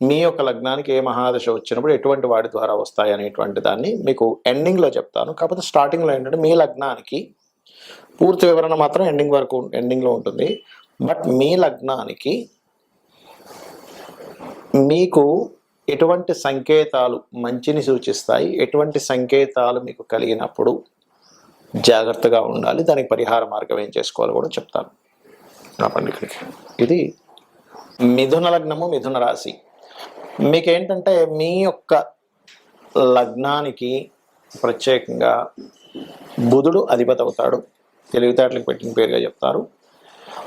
మీ యొక్క లగ్నానికి ఏ మహాదశ వచ్చినప్పుడు ఎటువంటి వాటి ద్వారా వస్తాయి అనేటువంటి దాన్ని మీకు ఎండింగ్లో చెప్తాను. కాకపోతే స్టార్టింగ్లో ఏంటంటే మీ లగ్నానికి పూర్తి వివరణ మాత్రం ఎండింగ్ వరకు ఎండింగ్లో ఉంటుంది. బట్ మీ లగ్నానికి మీకు ఎటువంటి సంకేతాలు మంచిని సూచిస్తాయి. ఎటువంటి సంకేతాలు మీకు కలిగినప్పుడు జాగ్రత్తగా ఉండాలి. దానికి పరిహార మార్గం ఏం చేసుకోవాలో కూడా చెప్తాను. నా పండుగకి ఇది మిథున లగ్నము మిథున రాశి. మీకేంటంటే మీ యొక్క లగ్నానికి ప్రత్యేకంగా బుధుడు అధిపతి అవుతాడు. తెలివితేటలకు పెట్టిన పేరుగా చెప్తారు.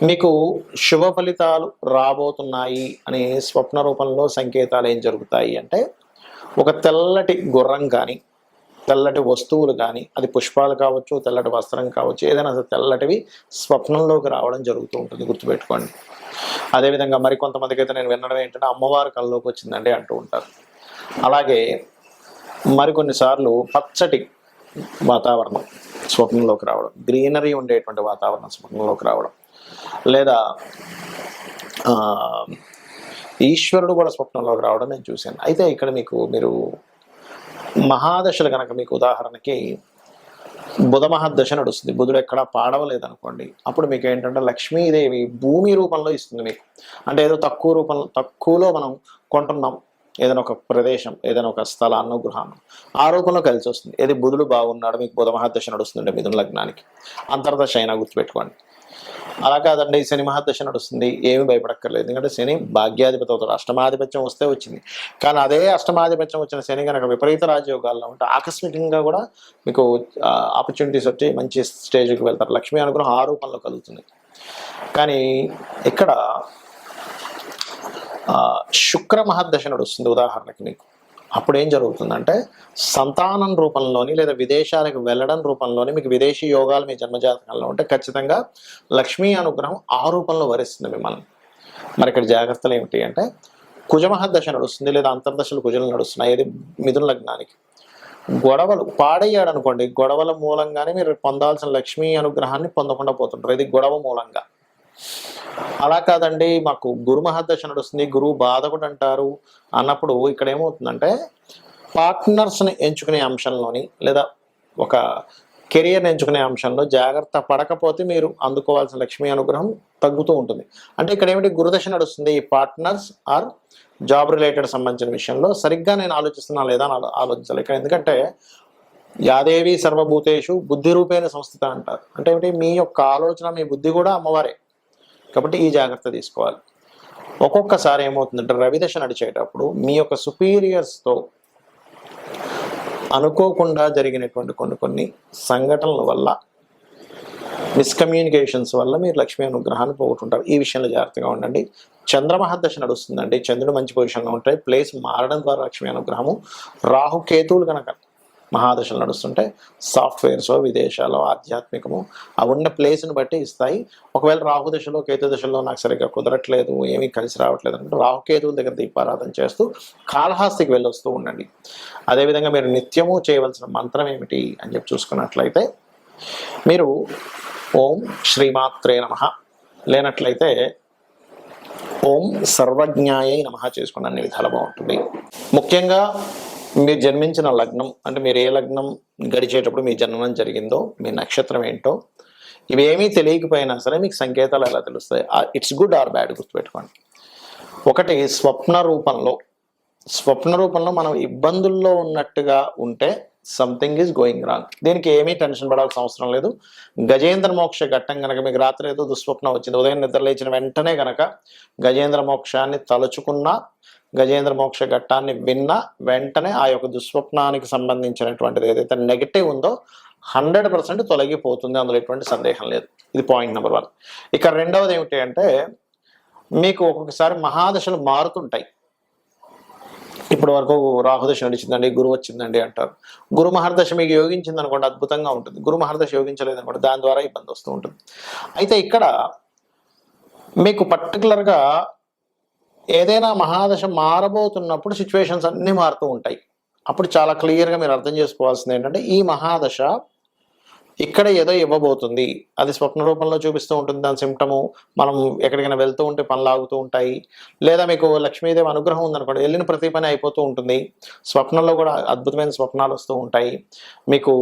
మీకు శుభ ఫలితాలు రాబోతున్నాయి అనే స్వప్న రూపంలో సంకేతాలు ఏం జరుగుతాయి అంటే ఒక తెల్లటి గుర్రం కానీ తెల్లటి వస్తువులు కానీ అది పుష్పాలు కావచ్చు తెల్లటి వస్త్రం కావచ్చు ఏదైనా సరే తెల్లటివి స్వప్నంలోకి రావడం జరుగుతూ ఉంటుంది. గుర్తుపెట్టుకోండి. అదేవిధంగా మరి కొంతమందికి అయితే నేను వినడం ఏంటంటే అమ్మవారి కళ్ళలోకి వచ్చిందండి అంటూ ఉంటారు. అలాగే మరికొన్నిసార్లు పచ్చటి వాతావరణం స్వప్నంలోకి రావడం గ్రీనరీ ఉండేటువంటి వాతావరణం స్వప్నంలోకి రావడం లేదా ఈశ్వరుడు కూడా స్వప్నంలోకి రావడం నేను చూశాను. అయితే ఇక్కడ మీకు మీరు మహాదశలు కనుక మీకు ఉదాహరణకి బుధ మహాదశ నడుస్తుంది. బుధుడు ఎక్కడ పాడవలేదు అనుకోండి అప్పుడు మీకు ఏంటంటే లక్ష్మీదేవి భూమి రూపంలో ఇస్తుంది మీకు. అంటే ఏదో తక్కువ రూపంలో తక్కువలో మనం కొంటున్నాం. ఏదైనా ఒక ప్రదేశం ఏదైనా ఒక స్థలాన్ని గృహాన్ని ఆ రూపంలో కలిసి వస్తుంది ఏది బుధుడు బాగున్నాడు మీకు బుధ మహాదశ నడుస్తుంది మిథున లగ్నానికి. అంతర్దశ అయినా గుర్తుపెట్టుకోండి. అలా కాదండి శని మహాదశ నడుస్తుంది ఏమి భయపడక్కర్లేదు. ఎందుకంటే శని భాగ్యాధిపతి అవుతాడు అష్టమాధిపత్యం వస్తే వచ్చింది. కానీ అదే అష్టమాధిపత్యం వచ్చిన శని కనుక విపరీత రాజయోగాల్లో ఉంటే ఆకస్మికంగా కూడా మీకు ఆపర్చునిటీస్ వచ్చి మంచి స్టేజ్కి వెళ్తారు. లక్ష్మీ అనుగ్రహం ఆ రూపంలో కలుగుతుంది. కానీ ఇక్కడ శుక్ర మహాదశ నడుస్తుంది ఉదాహరణకి మీకు. అప్పుడు ఏం జరుగుతుందంటే సంతానం రూపంలోని లేదా విదేశాలకు వెళ్ళడం రూపంలోని మీకు విదేశీ యోగాలు మీ జన్మజాతకంలో ఉంటే ఖచ్చితంగా లక్ష్మీ అనుగ్రహం ఆ రూపంలో వరిస్తుంది మిమ్మల్ని. మరి ఇక్కడ జాగ్రత్తలు ఏమిటి అంటే కుజమహదశ నడుస్తుంది లేదా అంతర్దశలు కుజలు నడుస్తున్నాయి ఇది మిథున లగ్నానికి. గొడవలు పాడయ్యాడు అనుకోండి గొడవల మూలంగానే మీరు పొందాల్సిన లక్ష్మీ అనుగ్రహాన్ని పొందకుండా పోతుంటారు. ఇది గొడవ మూలంగా. అలా కాదండి మాకు గురు మహాదశ నడుస్తుంది గురువు బాధకుడు అంటారు అన్నప్పుడు ఇక్కడ ఏమవుతుందంటే పార్ట్నర్స్ని ఎంచుకునే అంశంలోని లేదా ఒక కెరియర్ని ఎంచుకునే అంశంలో జాగ్రత్త పడకపోతే మీరు అందుకోవాల్సిన లక్ష్మీ అనుగ్రహం తగ్గుతూ ఉంటుంది. అంటే ఇక్కడ ఏమిటి గురుదశ నడుస్తుంది ఈ పార్ట్నర్స్ ఆర్ జాబ్ రిలేటెడ్ సంబంధించిన విషయంలో సరిగ్గా నేను ఆలోచిస్తున్నా లేదా అని ఆలోచించాలి ఇక్కడ ఎందుకంటే యాదేవి సర్వభూతేషు బుద్ధి రూపేణ సంస్థిత అంటారు. అంటే ఏమిటి మీ యొక్క ఆలోచన మీ బుద్ధి కూడా అమ్మవారే. కాబట్టి ఈ జాగ్రత్త తీసుకోవాలి. ఒక్కొక్కసారి ఏమవుతుందంటే రవిదశ నడిచేటప్పుడు మీ యొక్క సుపీరియర్స్తో అనుకోకుండా జరిగినటువంటి కొన్ని కొన్ని సంఘటనల వల్ల మిస్కమ్యూనికేషన్స్ వల్ల మీరు లక్ష్మీ అనుగ్రహాన్ని పోగొట్టుకుంటారు. ఈ విషయంలో జాగ్రత్తగా ఉండండి. చంద్రమహాదశ నడుస్తుందండి. చంద్రుడు మంచి పొజిషన్లో ఉంటాయి. ప్లేస్ మారడం ద్వారా లక్ష్మీ అనుగ్రహము. రాహు కేతువులు కనుక మహాదశలు నడుస్తుంటే సాఫ్ట్వేర్స్ విదేశాల్లో ఆధ్యాత్మికము ఆ ఉన్న ప్లేస్ని బట్టి ఇస్తాయి. ఒకవేళ రాహు దశలో కేతు దశలో నాకు సరిగ్గా కుదరట్లేదు ఏమీ కలిసి రావట్లేదు అంటే రాహుకేతువుల దగ్గర దీపారాధన చేస్తూ కాళహాస్తికి వెళ్ళొస్తూ ఉండండి. అదేవిధంగా మీరు నిత్యము చేయవలసిన మంత్రం ఏమిటి అని చెప్పి చూసుకున్నట్లయితే మీరు ఓం శ్రీమాత్రే నమ లేనట్లయితే ఓం సర్వజ్ఞాయై నమ చేసుకున్న అన్ని విధాలు బాగుంటుంది. ముఖ్యంగా మీరు జన్మించిన లగ్నం అంటే మీరు ఏ లగ్నం గడిచేటప్పుడు మీ జన్మం జరిగిందో మీ నక్షత్రం ఏంటో ఇవేమీ తెలియకపోయినా సరే మీకు సంకేతాలు ఎలా తెలుస్తాయి? ఇట్స్ గుడ్ ఆర్ బ్యాడ్ గుర్తుపెట్టుకోండి. ఒకటి స్వప్న రూపంలో స్వప్న రూపంలో మనం ఇబ్బందుల్లో ఉన్నట్టుగా ఉంటే సంథింగ్ ఈజ్ గోయింగ్ రాంగ్ దీనికి ఏమీ టెన్షన్ పడాల్సిన అవసరం లేదు. గజేంద్ర మోక్ష ఘట్టం కనుక మీకు రాత్రి ఏదో దుస్వప్నం వచ్చింది ఉదయం నిద్ర లేచిన వెంటనే కనుక గజేంద్ర మోక్షాన్ని తలుచుకున్నా గజేంద్ర మోక్ష ఘట్టాన్ని విన్న వెంటనే ఆ యొక్క దుస్వప్నానికి సంబంధించినటువంటిది ఏదైతే నెగిటివ్ ఉందో హండ్రెడ్ పర్సెంట్ తొలగిపోతుంది. అందులో ఎటువంటి సందేహం లేదు. ఇది పాయింట్ నెంబర్ వన్ ఇక రెండవది ఏమిటి అంటే మీకు ఒక్కొక్కసారి మహాదశలు మారుతుంటాయి. ఇప్పటి వరకు రాహుదశ నడిచిందండి గురువు వచ్చిందండి అంటారు. గురు మహర్దశ మీకు యోగించింది అనుకోండి అద్భుతంగా ఉంటుంది. గురు మహర్దశ యోగించలేదు అనుకోండి దాని ద్వారా ఇబ్బంది వస్తూ ఉంటుంది. అయితే ఇక్కడ మీకు పర్టికులర్గా ఏదైనా మహాదశ మారబోతున్నప్పుడు సిచ్యువేషన్స్ అన్నీ మారుతూ ఉంటాయి. అప్పుడు చాలా క్లియర్గా మీరు అర్థం చేసుకోవాల్సింది ఏంటంటే ఈ మహాదశ ఇక్కడ ఏదో ఇవ్వబోతుంది. అది స్వప్న రూపంలో చూపిస్తూ ఉంటుంది. దాని సిమ్టము మనం ఎక్కడికైనా వెళ్తూ ఉంటే పనులు ఆగుతూ ఉంటాయి. లేదా మీకు లక్ష్మీదేవి అనుగ్రహం ఉందనుకోండి. వెళ్ళిన ప్రతి పని అయిపోతూ ఉంటుంది. స్వప్నంలో కూడా అద్భుతమైన స్వప్నాలు వస్తూ ఉంటాయి. మీకు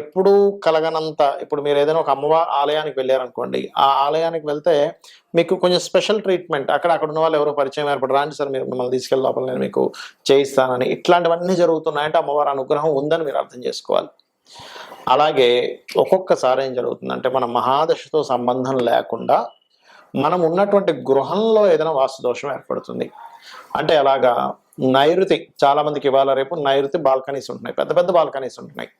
ఎప్పుడూ కలగనంత ఇప్పుడు మీరు ఏదైనా ఒక అమ్మవారి ఆలయానికి వెళ్ళారనుకోండి. ఆ ఆలయానికి వెళ్తే మీకు కొంచెం స్పెషల్ ట్రీట్మెంట్ అక్కడ అక్కడ ఉన్న వాళ్ళు ఎవరో పరిచయం ఏర్పడి రాండి సార్ మీరు మిమ్మల్ని తీసుకెళ్ళి లోపల నేను మీకు చేయిస్తానని ఇట్లాంటివన్నీ జరుగుతున్నాయంటే అమ్మవారి అనుగ్రహం ఉందని మీరు అర్థం చేసుకోవాలి. అలాగే ఒక్కొక్కసారి ఏం జరుగుతుందంటే మన మహాదశతో సంబంధం లేకుండా మనం ఉన్నటువంటి గృహంలో ఏదైనా వాస్తు దోషం ఏర్పడుతుంది. అంటే అలాగా నైరుతి చాలా మందికి ఇవాళ రేపు నైరుతి బాల్కనీస్ ఉంటున్నాయి. పెద్ద పెద్ద బాల్కనీస్ ఉంటున్నాయి.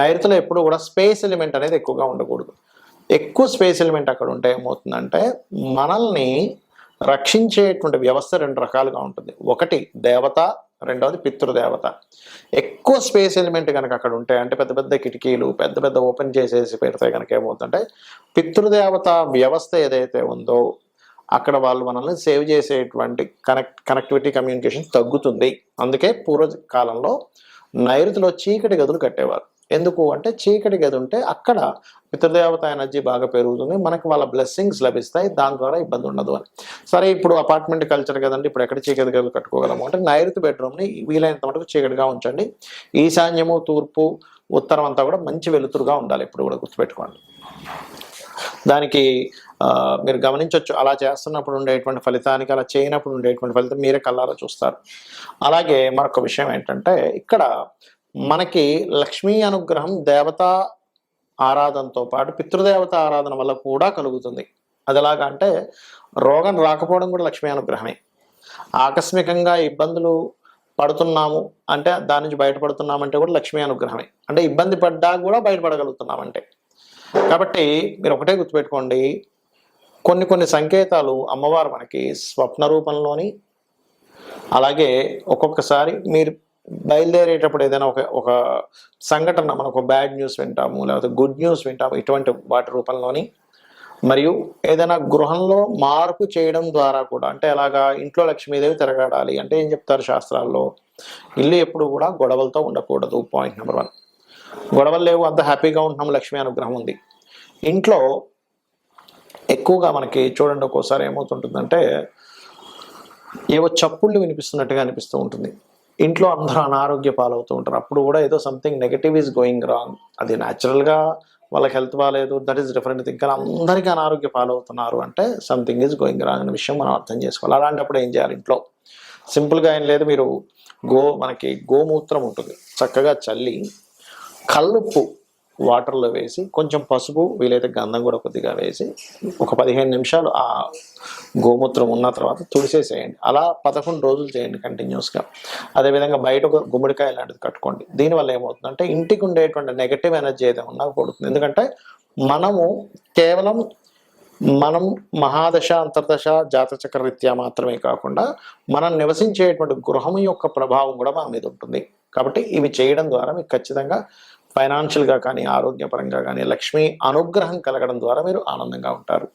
నైరుతిలో ఎప్పుడు కూడా స్పేస్ ఎలిమెంట్ అనేది ఎక్కువగా ఉండకూడదు. ఎక్కువ స్పేస్ ఎలిమెంట్ అక్కడ ఉంటే ఏమవుతుందంటే మనల్ని రక్షించేటువంటి వ్యవస్థ రెండు రకాలుగా ఉంటుంది. ఒకటి దేవత రెండవది పితృదేవత. ఎక్కువ స్పేస్ ఎలిమెంట్ కనుక అక్కడ ఉంటే అంటే పెద్ద పెద్ద కిటికీలు పెద్ద పెద్ద ఓపెన్ చేసేసి పెడితే కనుక ఏమవుతుందంటే పితృదేవత వ్యవస్థ ఏదైతే ఉందో అక్కడ వాళ్ళు మనల్ని సేవ్ చేసేటువంటి కనెక్ట్ కనెక్టివిటీ కమ్యూనికేషన్ తగ్గుతుంది. అందుకే పూర్వకాలంలో నైరుతిలో చీకటి గదులు కట్టేవారు. ఎందుకు అంటే చీకటి గది ఉంటే అక్కడ పితృదేవత ఎనర్జీ బాగా పెరుగుతుంది మనకి వాళ్ళ బ్లెస్సింగ్స్ లభిస్తాయి దాని ద్వారా ఇబ్బంది ఉండదు అని. సరే ఇప్పుడు అపార్ట్మెంట్ కల్చర్ కదండి ఇప్పుడు ఎక్కడ చీకటి గదులు కట్టుకోగలము? అంటే నైరుతి బెడ్రూమ్ని వీలైనంత మటుకు చీకటిగా ఉంచండి. ఈశాన్యము తూర్పు ఉత్తరం అంతా కూడా మంచి వెలుతురుగా ఉండాలి ఇప్పుడు కూడా గుర్తుపెట్టుకోండి. దానికి మీరు గమనించవచ్చు అలా చేస్తున్నప్పుడు ఉండేటువంటి ఫలితానికి అలా చేయనప్పుడు ఉండేటువంటి ఫలితం మీరే కళ్ళారా చూస్తారు. అలాగే మరొక విషయం ఏంటంటే ఇక్కడ మనకి లక్ష్మీ అనుగ్రహం దేవతా ఆరాధనతో పాటు పితృదేవత ఆరాధన వల్ల కూడా కలుగుతుంది. అది ఎలాగా అంటే రోగం రాకపోవడం కూడా లక్ష్మీ అనుగ్రహమే. ఆకస్మికంగా ఇబ్బందులు పడుతున్నాము అంటే దాని నుంచి బయటపడుతున్నామంటే కూడా లక్ష్మీ అనుగ్రహమే. అంటే ఇబ్బంది పడ్డా కూడా బయటపడగలుగుతున్నామంటే. కాబట్టి మీరు ఒకటే గుర్తుపెట్టుకోండి. కొన్ని కొన్ని సంకేతాలు అమ్మవారు మనకి స్వప్న రూపంలోని అలాగే ఒక్కొక్కసారి మీరు బయలుదేరేటప్పుడు ఏదైనా ఒక ఒక సంఘటన మనకు బ్యాడ్ న్యూస్ వింటాము లేకపోతే గుడ్ న్యూస్ వింటాము ఇటువంటి వాటి రూపంలోని మరియు ఏదైనా గృహంలో మార్పు చేయడం ద్వారా కూడా అంటే అలాగా ఇంట్లో లక్ష్మీదేవి తిరగాడాలి అంటే ఏం చెప్తారు శాస్త్రాల్లో? ఇల్లు ఎప్పుడు కూడా గొడవలతో ఉండకూడదు పాయింట్ నెంబర్ వన్ గొడవలు లేవు అంత హ్యాపీగా ఉంటున్నాం లక్ష్మీ అనుగ్రహం ఉంది. ఇంట్లో ఎక్కువగా మనకి చూడండి ఒక్కోసారి ఏమవుతుంటుందంటే ఏవో చప్పుళ్ళు వినిపిస్తున్నట్టుగా అనిపిస్తూ ఉంటుంది. ఇంట్లో అందరూ అనారోగ్య పాలవుతూ ఉంటారు. అప్పుడు కూడా ఏదో something negative is going wrong అది న్యాచురల్గా వాళ్ళకి హెల్త్ బాగాలేదు దట్ ఈస్ డిఫరెంట్ థింగ్ కానీ అందరికీ అనారోగ్య పాలవుతున్నారు అంటే సంథింగ్ ఈజ్ గోయింగ్ రాంగ్ అనే విషయం మనం అర్థం చేసుకోవాలి. అలాంటప్పుడు ఏం చేయాలి ఇంట్లో? సింపుల్గా ఏం లేదు మీరు గో మనకి గోమూత్రం ఉంటుంది. చక్కగా చల్లి కల్లుప్పు వాటర్లో వేసి కొంచెం పసుపు వీలైతే గంధం కూడా కొద్దిగా వేసి ఒక పదిహేను నిమిషాలు ఆ గోమూత్రం ఉన్న తర్వాత తుడిసేసేయండి. అలా పదకొండు రోజులు చేయండి కంటిన్యూస్గా. అదేవిధంగా బయట ఒక గుమ్మడికాయ లాంటిది కట్టుకోండి. దీనివల్ల ఏమవుతుందంటే ఇంటికి ఉండేటువంటి నెగటివ్ ఎనర్జీ ఏదైనా ఉన్నా పడుతుంది. ఎందుకంటే మనము కేవలం మనం మహాదశ అంతర్దశ జాతచక్ర రీత్యా మాత్రమే కాకుండా మనం నివసించేటువంటి గృహం యొక్క ప్రభావం కూడా మన మీద ఉంటుంది. కాబట్టి ఇవి చేయడం ద్వారా మీకు ఖచ్చితంగా ఫైనాన్షియల్గా కానీ ఆరోగ్యపరంగా కానీ లక్ష్మీ అనుగ్రహం కలగడం ద్వారా మీరు ఆనందంగా ఉంటారు.